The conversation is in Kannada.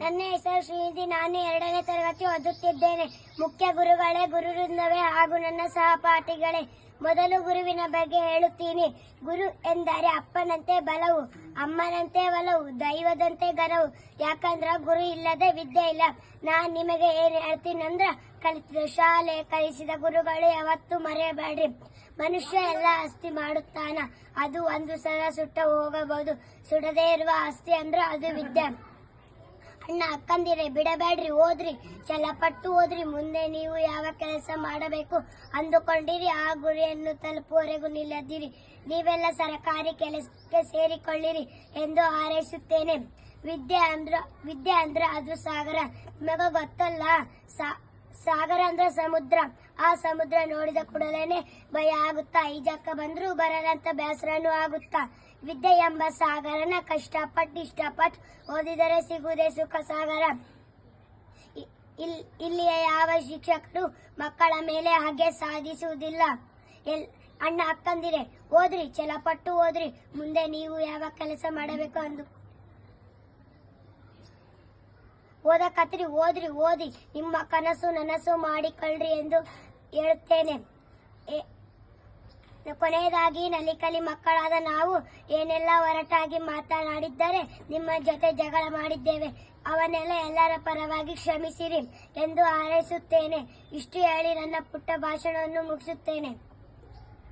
ನನ್ನ ಹೆಸರು ಶ್ರೀನಿಧಿ. ನಾನು ಎರಡನೇ ತರಗತಿ ಓದುತ್ತಿದ್ದೇನೆ. ಮುಖ್ಯ ಗುರುಗಳೇ ಗುರುವೃಂದವೇ ಹಾಗೂ ನನ್ನ ಸಹಪಾಠಿಗಳೇ, ಮೊದಲು ಗುರುವಿನ ಬಗ್ಗೆ ಹೇಳುತ್ತೀನಿ. ಗುರು ಎಂದರೆ ಅಪ್ಪನಂತೆ ಬಲವು, ಅಮ್ಮನಂತೆ ಒಲವು, ದೈವದಂತೆ ಗರವು ಯಾಕಂದ್ರ ಗುರು ಇಲ್ಲದೆ ವಿದ್ಯೆ ಇಲ್ಲ. ನಾನ್ ನಿಮಗೆ ಏನ್ ಹೇಳ್ತೀನಂದ್ರ ಕಲಿಸಿದ ಶಾಲೆ, ಕಲಿಸಿದ ಗುರುಗಳು ಯಾವತ್ತು ಮರೆಯಬೇಡ್ರಿ. ಮನುಷ್ಯ ಎಲ್ಲ ಆಸ್ತಿ ಮಾಡುತ್ತಾನ. ಅದು ಒಂದು ಸಲ ಸುಟ್ಟ ಹೋಗಬಹುದು. ಸುಡದೇ ಇರುವ ಆಸ್ತಿ ಅಂದ್ರ ಅದು ವಿದ್ಯೆ. ಅಣ್ಣ ಅಕ್ಕಂದಿರಿ, ಬಿಡಬೇಡ್ರಿ, ಓದ್ರಿ. ಛಲಪಟ್ಟು ಓದ್ರಿ. ಮುಂದೆ ನೀವು ಯಾವ ಕೆಲಸ ಮಾಡಬೇಕು ಅಂದುಕೊಂಡಿರಿ. ಆ ಗುರಿಯನ್ನು ತಲುಪುವವರೆಗೂ ನಿಲ್ಲದಿರಿ. ನೀವೆಲ್ಲ ಸರ್ಕಾರಿ ಕೆಲಸಕ್ಕೆ ಸೇರಿಕೊಳ್ಳಿರಿ ಎಂದು ಹಾರೈಸುತ್ತೇನೆ. ವಿದ್ಯೆ ಅಂದ್ರ ವಿದ್ಯೆ ಅಂದ್ರ ಅದು ಸಾಗರ. ನಿಮಗ ಗೊತ್ತಲ್ಲ, ಸಾ- ಸಾಗರ ಅಂದ್ರೆ ಸಮುದ್ರ. ಆ ಸಮುದ್ರ ನೋಡಿದ ಕೂಡಲೇನೆ ಭಯ ಆಗುತ್ತಾ? ಈಜಕ್ಕ ಬಂದ್ರು ಬರದಂತ ಬೇಸರನೂ ಆಗುತ್ತಾ? ವಿದ್ಯೆ ಎಂಬ ಸಾಗರನ ಕಷ್ಟಪಟ್ಟು ಇಷ್ಟಪಟ್ಟು ಓದಿದರೆ ಸಿಗುವುದೇ ಸುಖ ಸಾಗರ. ಇಲ್ಲಿಯ ಯಾವ ಶಿಕ್ಷಕರು ಮಕ್ಕಳ ಮೇಲೆ ಹಾಗೆ ಸಾಧಿಸುವುದಿಲ್ಲ? ಎಲ್, ಅಣ್ಣ ಅಕ್ಕಂದಿರೆ, ಓದ್ರಿ ಛಲಪಟ್ಟು ಓದ್ರಿ. ಮುಂದೆ ನೀವು ಯಾವ ಕೆಲಸ ಮಾಡಬೇಕು ಅಂದು ಓದಕತ್ರಿ ಓದ್ರಿ, ಓದಿ. ನಿಮ್ಮ ಕನಸು ನನಸು ಮಾಡಿಕೊಳ್ಳ್ರಿ ಎಂದು ಹೇಳುತ್ತೇನೆ. ಕೊನೆಯದಾಗಿ ನಲಿಕಲಿ ಮಕ್ಕಳಾದ ನಾವು ಏನೆಲ್ಲ ಹೊರಟಾಗಿ ಮಾತನಾಡಿದ್ದರೆ ನಿಮ್ಮ ಜೊತೆ ಜಗಳ ಮಾಡಿದ್ದೇವೆ. ಅವನ್ನೆಲ್ಲ ಎಲ್ಲರ ಪರವಾಗಿ ಕ್ಷಮಿಸಿರಿ ಎಂದು ಹಾರೈಸುತ್ತೇನೆ. ಇಷ್ಟು ಹೇಳಿ ನನ್ನ ಪುಟ್ಟ ಭಾಷಣವನ್ನು ಮುಗಿಸುತ್ತೇನೆ.